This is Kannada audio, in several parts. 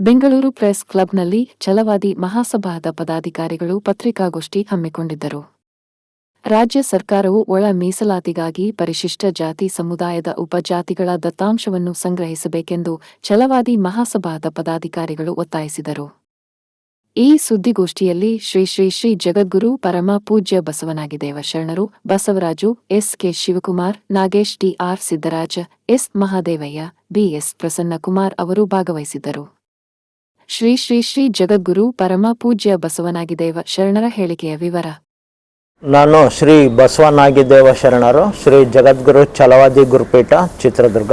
ಬೆಂಗಳೂರು ಪ್ರೆಸ್ ಕ್ಲಬ್ನಲ್ಲಿ ಛಲವಾದಿ ಮಹಾಸಭಾದ ಪದಾಧಿಕಾರಿಗಳು ಪತ್ರಿಕಾಗೋಷ್ಠಿ ಹಮ್ಮಿಕೊಂಡಿದ್ದರು. ರಾಜ್ಯ ಸರ್ಕಾರವು ಒಳ ಮೀಸಲಾತಿಗಾಗಿ ಪರಿಶಿಷ್ಟ ಜಾತಿ ಸಮುದಾಯದ ಉಪಜಾತಿಗಳ ದತ್ತಾಂಶವನ್ನು ಸಂಗ್ರಹಿಸಬೇಕೆಂದು ಛಲವಾದಿ ಮಹಾಸಭಾದ ಪದಾಧಿಕಾರಿಗಳು ಒತ್ತಾಯಿಸಿದರು. ಈ ಸುದ್ದಿಗೋಷ್ಠಿಯಲ್ಲಿ ಶ್ರೀ ಶ್ರೀ ಶ್ರೀ ಜಗದ್ಗುರು ಪರಮ ಪೂಜ್ಯ ಬಸವನಾಗಿದೇವ ಶರಣರು, Basavaraju, S K Shivakumar, Nagesh TR Siddaraja, S Mahadevaiah BS Prasannakumar ಅವರು ಭಾಗವಹಿಸಿದ್ದರು. ಶ್ರೀ ಶ್ರೀ ಶ್ರೀ ಜಗದ್ಗುರು ಪರಮ ಪೂಜ್ಯ ಬಸವನಾಗಿದೇವ ಶರಣರ ಹೇಳಿಕೆಯ ವಿವರ. ನಾನು ಶ್ರೀ ಬಸವನಾಗಿದೇವ ಶರಣರು, ಶ್ರೀ ಜಗದ್ಗುರು ಛಲವಾದಿ ಗುರುಪೀಠ, ಚಿತ್ರದುರ್ಗ.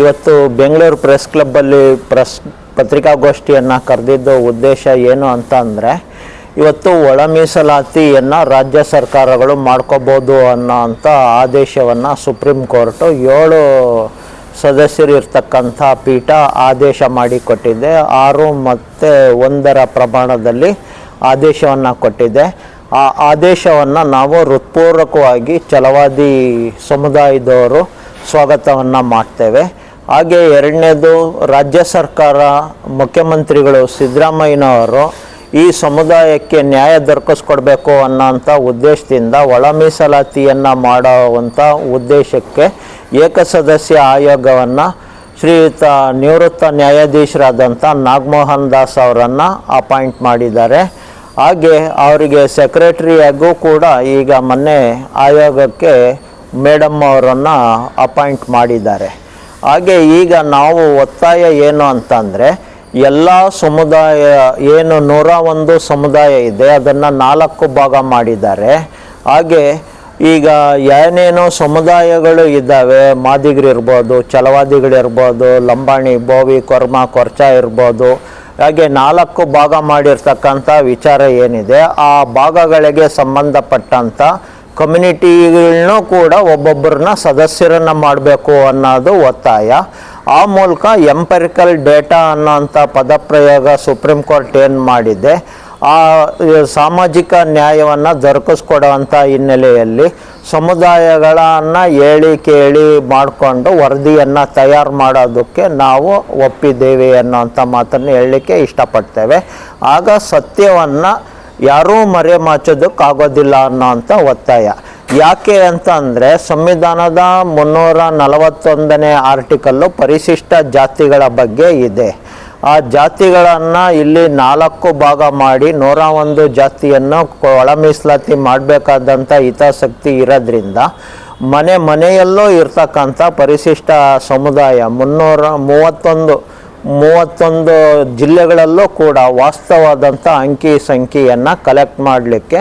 ಇವತ್ತು ಬೆಂಗಳೂರು ಪ್ರೆಸ್ ಕ್ಲಬ್ಬಲ್ಲಿ ಪ್ರೆಸ್, ಪತ್ರಿಕಾಗೋಷ್ಠಿಯನ್ನು ಕರೆದಿದ್ದು ಉದ್ದೇಶ ಏನು ಅಂತ ಅಂದರೆ ಇವತ್ತು ಒಳ ಮೀಸಲಾತಿಯನ್ನು ರಾಜ್ಯ ಸರ್ಕಾರಗಳು ಮಾಡ್ಕೋಬೋದು ಅನ್ನೋ ಅಂಥ ಆದೇಶವನ್ನು ಸುಪ್ರೀಂ ಕೋರ್ಟು ಏಳು ಸದಸ್ಯರು ಇರ್ತಕ್ಕಂಥ ಪೀಠ ಆದೇಶ ಮಾಡಿಕೊಟ್ಟಿದೆ. ಆರು ಮತ್ತು ಒಂದರ ಪ್ರಮಾಣದಲ್ಲಿ ಆದೇಶವನ್ನು ಕೊಟ್ಟಿದೆ. ಆ ಆದೇಶವನ್ನು ನಾವು ಹೃತ್ಪೂರ್ವಕವಾಗಿ ಛಲವಾದಿ ಸಮುದಾಯದವರು ಸ್ವಾಗತವನ್ನು ಮಾಡ್ತೇವೆ. ಹಾಗೆ ಎರಡನೇದು ರಾಜ್ಯ ಸರ್ಕಾರ ಮುಖ್ಯಮಂತ್ರಿಗಳು ಸಿದ್ದರಾಮಯ್ಯನವರು ಈ ಸಮುದಾಯಕ್ಕೆ ನ್ಯಾಯ ದೊರಕಿಸ್ಕೊಡ್ಬೇಕು ಅನ್ನೋಂಥ ಉದ್ದೇಶದಿಂದ ಒಳ ಮೀಸಲಾತಿಯನ್ನು ಮಾಡೋವಂಥ ಉದ್ದೇಶಕ್ಕೆ ಏಕಸದಸ್ಯ ಆಯೋಗವನ್ನು ಶ್ರೀಯುತ ನಿವೃತ್ತ ನ್ಯಾಯಾಧೀಶರಾದಂಥ ನಾಗಮೋಹನ್ ದಾಸ್ ಅವರನ್ನು ಅಪಾಯಿಂಟ್ ಮಾಡಿದ್ದಾರೆ. ಹಾಗೆ ಅವರಿಗೆ ಸೆಕ್ರೆಟರಿಯಾಗೂ ಕೂಡ ಈಗ ಮೊನ್ನೆ ಆಯೋಗಕ್ಕೆ ಮೇಡಮ್ ಅವರನ್ನು ಅಪಾಯಿಂಟ್ ಮಾಡಿದ್ದಾರೆ. ಹಾಗೆ ಈಗ ನಾವು ಒತ್ತಾಯ ಏನು ಅಂತಂದರೆ ಎಲ್ಲ ಸಮುದಾಯ, ಏನು ನೂರ ಒಂದು ಸಮುದಾಯ ಇದೆ, ಅದನ್ನು ನಾಲ್ಕು ಭಾಗ ಮಾಡಿದ್ದಾರೆ. ಹಾಗೆ ಈಗ ಏನೇನೋ ಸಮುದಾಯಗಳು ಇದ್ದಾವೆ ಮಾದಿಗರಿರ್ಬೋದು ಚಲವಾದಿಗಳಿರ್ಬೋದು ಲಂಬಾಣಿ, ಬೋವಿ, ಕೊರ್ಮ, ಕೊರ್ಚ ಇರ್ಬೋದು, ಹಾಗೆ ನಾಲ್ಕು ಭಾಗ ಮಾಡಿರ್ತಕ್ಕಂಥ ವಿಚಾರ ಏನಿದೆ, ಆ ಭಾಗಗಳಿಗೆ ಸಂಬಂಧಪಟ್ಟಂಥ ಕಮ್ಯುನಿಟಿಗಳನ್ನೂ ಕೂಡ ಒಬ್ಬೊಬ್ಬರನ್ನ ಸದಸ್ಯರನ್ನು ಮಾಡಬೇಕು ಅನ್ನೋದು ಒತ್ತಾಯ. ಆ ಮೂಲಕ ಎಂಪರಿಕಲ್ ಡೇಟಾ ಅನ್ನೋಂಥ ಪದಪ್ರಯೋಗ ಸುಪ್ರೀಂ ಕೋರ್ಟ್ ಏನು ಮಾಡಿದೆ, ಆ ಸಾಮಾಜಿಕ ನ್ಯಾಯವನ್ನು ದೊರಕಿಸ್ಕೊಡುವಂಥ ಹಿನ್ನೆಲೆಯಲ್ಲಿ ಸಮುದಾಯಗಳನ್ನು ಹೇಳಿ ಕೇಳಿ ಮಾಡಿಕೊಂಡು ವರದಿಯನ್ನು ತಯಾರು ಮಾಡೋದಕ್ಕೆ ನಾವು ಒಪ್ಪಿದ್ದೇವೆ ಅನ್ನೋಂಥ ಮಾತನ್ನು ಹೇಳಲಿಕ್ಕೆ ಇಷ್ಟಪಡ್ತೇವೆ. ಆಗ ಸತ್ಯವನ್ನು ಯಾರೂ ಮರೆಮಾಚೋದಕ್ಕಾಗೋದಿಲ್ಲ ಅನ್ನೋಂಥ ಒತ್ತಾಯ. ಯಾಕೆ ಅಂತ ಅಂದರೆ ಸಂವಿಧಾನದ ಮುನ್ನೂರ ನಲವತ್ತೊಂದನೇ ಆರ್ಟಿಕಲ್ಲು ಪರಿಶಿಷ್ಟ ಜಾತಿಗಳ ಬಗ್ಗೆ ಇದೆ. ಆ ಜಾತಿಗಳನ್ನು ಇಲ್ಲಿ ನಾಲ್ಕು ಭಾಗ ಮಾಡಿ ನೂರ ಒಂದು ಜಾತಿಯನ್ನು ಒಳ ಮೀಸಲಾತಿ ಮಾಡಬೇಕಾದಂಥ ಹಿತಾಸಕ್ತಿ ಇರೋದ್ರಿಂದ ಮನೆ ಮನೆಯಲ್ಲೂ ಇರ್ತಕ್ಕಂಥ ಪರಿಶಿಷ್ಟ ಸಮುದಾಯ ಮುನ್ನೂರ ಮೂವತ್ತೊಂದು ಮೂವತ್ತೊಂದು ಜಿಲ್ಲೆಗಳಲ್ಲೂ ಕೂಡ ವಾಸ್ತವಾದಂಥ ಅಂಕಿ ಸಂಖ್ಯೆಯನ್ನು ಕಲೆಕ್ಟ್ ಮಾಡಲಿಕ್ಕೆ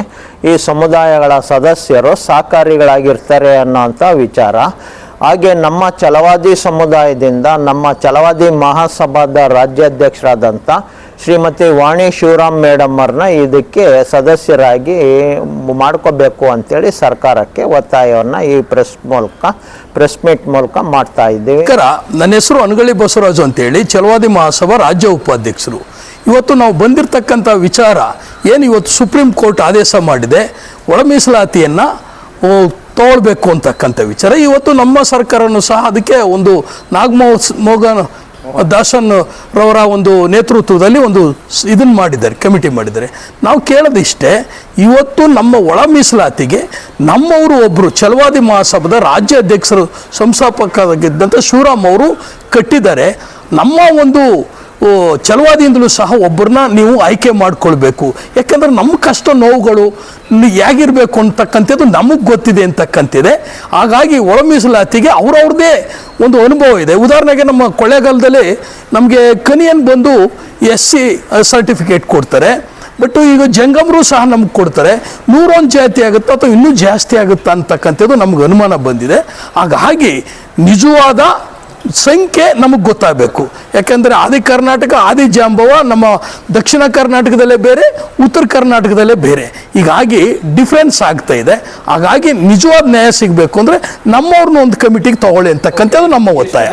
ಈ ಸಮುದಾಯಗಳ ಸದಸ್ಯರು ಸಹಕಾರಿಗಳಾಗಿರ್ತಾರೆ ಅನ್ನೋಂಥ ವಿಚಾರ. ಹಾಗೆ ನಮ್ಮ ಚಲವಾದಿ ಸಮುದಾಯದಿಂದ ನಮ್ಮ ಚಲವಾದಿ ಮಹಾಸಭಾದ ರಾಜ್ಯಾಧ್ಯಕ್ಷರಾದಂಥ ಶ್ರೀಮತಿ ವಾಣಿ ಶಿವರಾಮ್ ಮೇಡಮ್ಮರನ್ನ ಇದಕ್ಕೆ ಸದಸ್ಯರಾಗಿ ಮಾಡ್ಕೋಬೇಕು ಅಂತೇಳಿ ಸರ್ಕಾರಕ್ಕೆ ಒತ್ತಾಯವನ್ನು ಈ ಪ್ರೆಸ್ ಮೂಲಕ, ಪ್ರೆಸ್ ಮೀಟ್ ಮೂಲಕ ಮಾಡ್ತಾ ಇದ್ದೀವಿ. ನನ್ನ ಹೆಸರು ಅನಗಳಿ ಬಸವರಾಜು ಅಂತೇಳಿ ಚಲುವಾದಿ ಮಹಾಸಭಾ ರಾಜ್ಯ ಉಪಾಧ್ಯಕ್ಷರು. ಇವತ್ತು ನಾವು ಬಂದಿರತಕ್ಕಂಥ ವಿಚಾರ ಏನು ಇವತ್ತು ಸುಪ್ರೀಂ ಕೋರ್ಟ್ ಆದೇಶ ಮಾಡಿದೆ, ಒಳ ಮೀಸಲಾತಿಯನ್ನು ತಗೊಳ್ಬೇಕು ಅಂತಕ್ಕಂಥ ವಿಚಾರ. ಇವತ್ತು ನಮ್ಮ ಸರ್ಕಾರನೂ ಸಹ ಅದಕ್ಕೆ ಒಂದು ನಾಗಮೋಹ್ ಮೋಗನ್ ದಾಸನ್ ರವರ ಒಂದು ನೇತೃತ್ವದಲ್ಲಿ ಒಂದು ಇದನ್ನ ಮಾಡಿದ್ದಾರೆ, ಕಮಿಟಿ ಮಾಡಿದ್ದಾರೆ. ನಾವು ಕೇಳೋದಿಷ್ಟೇ ಇವತ್ತು ನಮ್ಮ ಒಳ ಮೀಸಲಾತಿಗೆ ನಮ್ಮವರು ಒಬ್ಬರು ಛಲವಾದಿ ಮಹಾಸಭಾದ ರಾಜ್ಯ ಅಧ್ಯಕ್ಷರು ಸಂಸ್ಥಾಪಕರಾಗಿದ್ದಂಥ ಶಿವರಾಮ್ ಅವರು ಕಟ್ಟಿದ್ದಾರೆ. ನಮ್ಮ ಒಂದು ಛಲವಾದಿಯಿಂದಲೂ ಸಹ ಒಬ್ಬರನ್ನ ನೀವು ಆಯ್ಕೆ ಮಾಡ್ಕೊಳ್ಬೇಕು. ಯಾಕಂದ್ರೆ ನಮ್ಮ ಕಷ್ಟ ನೋವುಗಳು ಹೇಗಿರಬೇಕು ಅಂತಕ್ಕಂಥದ್ದು ನಮಗೆ ಗೊತ್ತಿದೆ ಅಂತಕ್ಕಂತಿದೆ ಹಾಗಾಗಿ ಒಳ ಮೀಸಲಾತಿಗೆ ಅವ್ರವ್ರದ್ದೇ ಒಂದು ಅನುಭವ ಇದೆ. ಉದಾಹರಣೆಗೆ ನಮ್ಮ ಕೊಳ್ಳೇಗಾಲದಲ್ಲಿ ನಮಗೆ ಕನಿಯನ್ ಬಂದು ಎಸ್ ಸಿ ಸರ್ಟಿಫಿಕೇಟ್ ಕೊಡ್ತಾರೆ. ಬಟ್ ಈಗ ಜಂಗಮರು ಸಹ ನಮ್ಗೆ ಕೊಡ್ತಾರೆ. ನೂರೊಂದು ಜಾತಿ ಆಗುತ್ತಾ ಅಥವಾ ಇನ್ನೂ ಜಾಸ್ತಿ ಆಗುತ್ತಾ ಅಂತಕ್ಕಂಥದ್ದು ನಮ್ಗೆ ಅನುಮಾನ ಬಂದಿದೆ. ಹಾಗಾಗಿ ನಿಜವಾದ ಸಂಖ್ಯೆ ನಮಗೆ ಗೊತ್ತಾಗಬೇಕು. ಯಾಕಂದರೆ ಆದಿ ಕರ್ನಾಟಕ, ಆದಿ ಜಾಂಬವ ನಮ್ಮ ದಕ್ಷಿಣ ಕರ್ನಾಟಕದಲ್ಲೇ ಬೇರೆ, ಉತ್ತರ ಕರ್ನಾಟಕದಲ್ಲೇ ಬೇರೆ. ಹೀಗಾಗಿ ಡಿಫ್ರೆನ್ಸ್ ಆಗ್ತಾ ಇದೆ. ಹಾಗಾಗಿ ನಿಜವಾದ ನ್ಯಾಯ ಸಿಗಬೇಕು ಅಂದರೆ ನಮ್ಮವ್ರನ್ನ ಒಂದು ಕಮಿಟಿಗೆ ತಗೊಳ್ಳಿ ಅಂತಕ್ಕಂಥದ್ದು ನಮ್ಮ ಒತ್ತಾಯ.